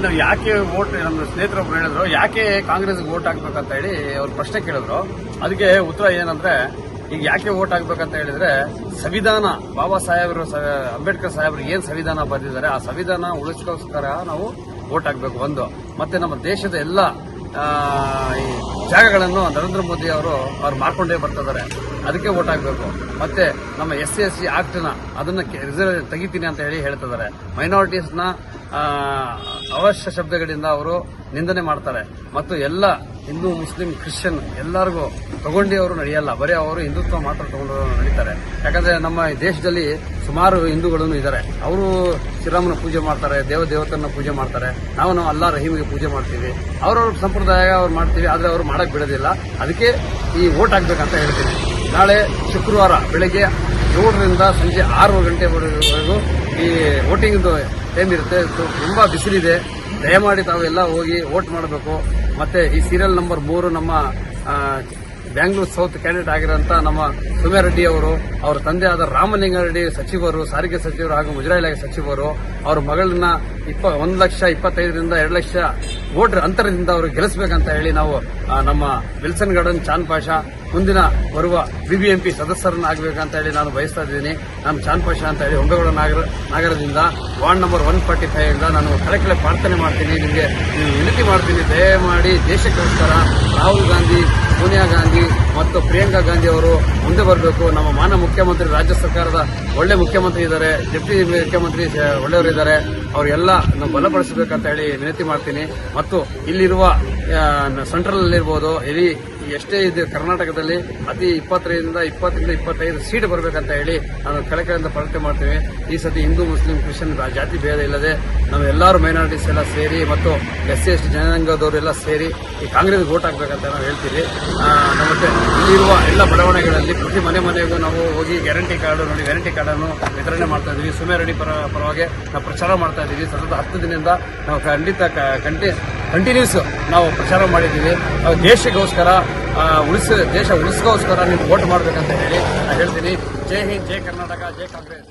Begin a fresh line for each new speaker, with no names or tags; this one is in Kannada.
ಏನು, ಯಾಕೆ ವೋಟ್, ನಮ್ಮ ಸ್ನೇಹಿತರೊಬ್ರು ಹೇಳಿದ್ರು, ಯಾಕೆ ಕಾಂಗ್ರೆಸ್ಗೆ ವೋಟ್ ಹಾಕ್ಬೇಕಂತ ಹೇಳಿ ಅವ್ರು ಪ್ರಶ್ನೆ ಕೇಳಿದ್ರು. ಅದಕ್ಕೆ ಉತ್ತರ ಏನಂದ್ರೆ, ಈಗ ಯಾಕೆ ವೋಟ್ ಹಾಕ್ಬೇಕಂತ ಹೇಳಿದ್ರೆ, ಸಂವಿಧಾನ, ಬಾಬಾ ಸಾಹೇಬರು ಅಂಬೇಡ್ಕರ್ ಸಾಹೇಬರು ಏನ್ ಸಂವಿಧಾನ ಬರೆದಿದ್ದಾರೆ, ಆ ಸಂವಿಧಾನ ಉಳಿಸ್ಕೋಸ್ಕರ ನಾವು ವೋಟ್ ಹಾಕ್ಬೇಕು ಒಂದು. ಮತ್ತೆ ನಮ್ಮ ದೇಶದ ಎಲ್ಲ ಜಾಗಗಳನ್ನು ನರೇಂದ್ರ ಮೋದಿ ಅವರು ಅವ್ರು ಮಾಡ್ಕೊಂಡೇ ಬರ್ತಿದ್ದಾರೆ ಅದಕ್ಕೆ ವೋಟ್ ಆಗಬೇಕು ಮತ್ತೆ ನಮ್ಮ ಎಸ್ ಸಿ ಎಸ್ ಸಿ ಆಕ್ಟ್ನ ಅದನ್ನ ರಿಸರ್ವ್ ತೆಗಿತೀನಿ ಅಂತ ಹೇಳಿ ಹೇಳ್ತಿದ್ದಾರೆ ಮೈನಾರಿಟೀಸ್ನ ಅವಶ್ಯ ಶಬ್ದಗಳಿಂದ ಅವರು ನಿಂದನೆ ಮಾಡ್ತಾರೆ. ಮತ್ತು ಎಲ್ಲ ಹಿಂದೂ, ಮುಸ್ಲಿಂ, ಕ್ರಿಶ್ಚಿಯನ್ ಎಲ್ಲರಿಗೂ ತಗೊಂಡು ಅವರು ನಡೆಯಲ್ಲ. ಬರೀ ಅವರು ಹಿಂದುತ್ವ ಮಾತ್ರ ತಗೊಂಡು ನಡೀತಾರೆ. ಯಾಕಂದ್ರೆ ನಮ್ಮ ದೇಶದಲ್ಲಿ ಸುಮಾರು ಹಿಂದೂಗಳನ್ನು ಇದ್ದಾರೆ. ಅವರು ಶ್ರೀರಾಮನ ಪೂಜೆ ಮಾಡ್ತಾರೆ, ದೇವ ದೇವತನ ಪೂಜೆ ಮಾಡ್ತಾರೆ. ನಾವು ನಾವು ಅಲ್ಲಾ ರಹೀಮಿಗೆ ಪೂಜೆ ಮಾಡ್ತೀವಿ. ಅವ್ರವ್ರ ಸಂಪ್ರದಾಯ ಅವ್ರು ಮಾಡ್ತೀವಿ, ಆದರೆ ಅವರು ಮಾಡಕ್ ಬಿಡೋದಿಲ್ಲ. ಅದಕ್ಕೆ ಈ ವೋಟ್ ಹಾಕ್ಬೇಕಂತ ಹೇಳ್ತೀನಿ. ನಾಳೆ ಶುಕ್ರವಾರ ಬೆಳಗ್ಗೆ ಏಳರಿಂದ ಸಂಜೆ ಆರು ಗಂಟೆವರೆಗೂ ಈ ವೋಟಿಂಗ್ದು ಟೈಮ್ ಇರುತ್ತೆ. ತುಂಬಾ ಬಿಸಿಲಿದೆ. ದಯಮಾಡಿ ತಾವೆಲ್ಲ ಹೋಗಿ ವೋಟ್ ಮಾಡಬೇಕು. ಮತ್ತೆ ಈ ಸೀರಿಯಲ್ ನಂಬರ್ ಮೂರು ನಮ್ಮ ಬ್ಯಾಂಗ್ಳೂರ್ ಸೌತ್ ಕ್ಯಾಂಡಿಡೇಟ್ ಆಗಿರೋಂಥ ನಮ್ಮ ರೆಡ್ಡಿ ಅವರು, ಅವರ ತಂದೆ ಆದ ರಾಮಲಿಂಗಾರೆಡ್ಡಿ ಸಚಿವರು, ಸಾರಿಗೆ ಸಚಿವರು ಹಾಗೂ ಮುಜರಾಯಿ ಇಲಾಖೆ ಸಚಿವರು, ಅವರ ಮಗಳನ್ನ ಇಪ್ಪ, ಒಂದು ಲಕ್ಷ ಇಪ್ಪತ್ತೈದರಿಂದ ಎರಡು ಲಕ್ಷ ಓಟ್ ಅಂತರದಿಂದ ಅವರು ಗೆಲ್ಲಿಸಬೇಕಂತ ಹೇಳಿ ನಾವು ನಮ್ಮ ವಿಲ್ಸನ್ ಗಾರ್ಡನ್ ಚಾನ್ ಪಾಷಾ ಮುಂದಿನ ಬರುವ ಬಿಬಿಎಂಪಿ ಸದಸ್ಯರನ್ನ ಆಗಬೇಕಂತ ಹೇಳಿ ನಾನು ಬಯಸ್ತಾ ಇದ್ದೀನಿ. ನಾನು ಚಾನ್ ಪಾಷಾ ಅಂತ ಹೇಳಿ ಹೊಂಬೆಗೌಡ ನಾಗರ, ನಗರದಿಂದ ward number one forty five ಇಂದ ನಾನು ಕಳಕಳೆ ಪ್ರಾರ್ಥನೆ ಮಾಡ್ತೀನಿ. ನಿಮಗೆ ವಿನಂತಿ ಮಾಡ್ತೀನಿ. ದಯಮಾಡಿ ದೇಶಕ್ಕೋಸ್ಕರ ರಾಹುಲ್ ಗಾಂಧಿ, ಸೋನಿಯಾ ಮತ್ತು ಪ್ರಿಯಾಂಕಾ ಗಾಂಧಿ ಅವರು ಮುಂದೆ ಬರಬೇಕು. ನಮ್ಮ ಮಾನ ಮುಖ್ಯಮಂತ್ರಿ ರಾಜ್ಯ ಸರ್ಕಾರದ ಒಳ್ಳೆ ಮುಖ್ಯಮಂತ್ರಿ ಇದ್ದಾರೆ. ಡೆಪ್ಟಿ ಮುಖ್ಯಮಂತ್ರಿ ಒಳ್ಳೆಯವರು ಇದ್ದಾರೆ ಅವರೆಲ್ಲ ಬಲಪಡಿಸಬೇಕಂತ ಹೇಳಿ ವಿನಂತಿ ಮಾಡ್ತೀನಿ. ಮತ್ತು ಇಲ್ಲಿರುವ ಸೆಂಟ್ರಲ್ ಇರ್ಬೋದು ಎಷ್ಟೇ ಇದೆ ಕರ್ನಾಟಕದಲ್ಲಿ ಅತಿ ಇಪ್ಪತ್ತರಿಂದ ಇಪ್ಪತ್ತರಿಂದ ಇಪ್ಪತ್ತೈದು ಸೀಟ್ ಬರಬೇಕಂತ ಹೇಳಿ ನಾನು ಕೆಳಕಡೆಯಿಂದ ಪ್ರಾರ್ಥನೆ ಮಾಡ್ತೇವೆ. ಈ ಸತಿ ಹಿಂದೂ, ಮುಸ್ಲಿಂ, ಕ್ರಿಶ್ಚಿಯನ್ ಜಾತಿ ಭೇದ ಇಲ್ಲದೆ ನಾವು ಎಲ್ಲರೂ ಮೈನಾರಿಟೀಸ್ ಎಲ್ಲ ಸೇರಿ ಮತ್ತು ಎಸ್ ಸಿ ಎಸ್ ಟಿ ಜನಾಂಗದವರೆಲ್ಲ ಸೇರಿ ಈ ಕಾಂಗ್ರೆಸ್ಗೆ ಓಟ್ ಹಾಕ್ಬೇಕಂತ ನಾವು ಹೇಳ್ತೀವಿ. ಮತ್ತೆ ಇಲ್ಲಿರುವ ಎಲ್ಲ ಬಡಾವಣೆಗಳಲ್ಲಿ ಪ್ರತಿ ಮನೆ ಮನೆಗೂ ನಾವು ಹೋಗಿ ಗ್ಯಾರಂಟಿ ಕಾರ್ಡ್ ನೋಡಿ ಗ್ಯಾರಂಟಿ ಕಾರ್ಡನ್ನು ವಿತರಣೆ ಮಾಡ್ತಾ ಇದ್ದೀವಿ. ಸುಮೇರೆಡ್ಡಿ ಪರ ಪರವಾಗಿ ನಾವು ಪ್ರಚಾರ ಮಾಡ್ತಾ ಇದ್ದೀವಿ. ಸತತ ಹತ್ತು ದಿನದಿಂದ ನಾವು ಖಂಡಿತ ಕಂಟಿ ಕಂಟಿನ್ಯೂಸ್ ನಾವು ಪ್ರಚಾರ ಮಾಡಿದ್ದೀವಿ. ದೇಶಕ್ಕೋಸ್ಕರ ಉಳಿಸ, ದೇಶ ಉಳಿಸ್ಕೋಸ್ಕರ ನೀವು ವೋಟ್ ಮಾಡಬೇಕಂತ ಹೇಳಿ ನಾನು ಹೇಳ್ತೀನಿ. ಜೈ ಹಿಂದ್, ಜೈ ಕರ್ನಾಟಕ, ಜೈ ಕಾಂಗ್ರೆಸ್.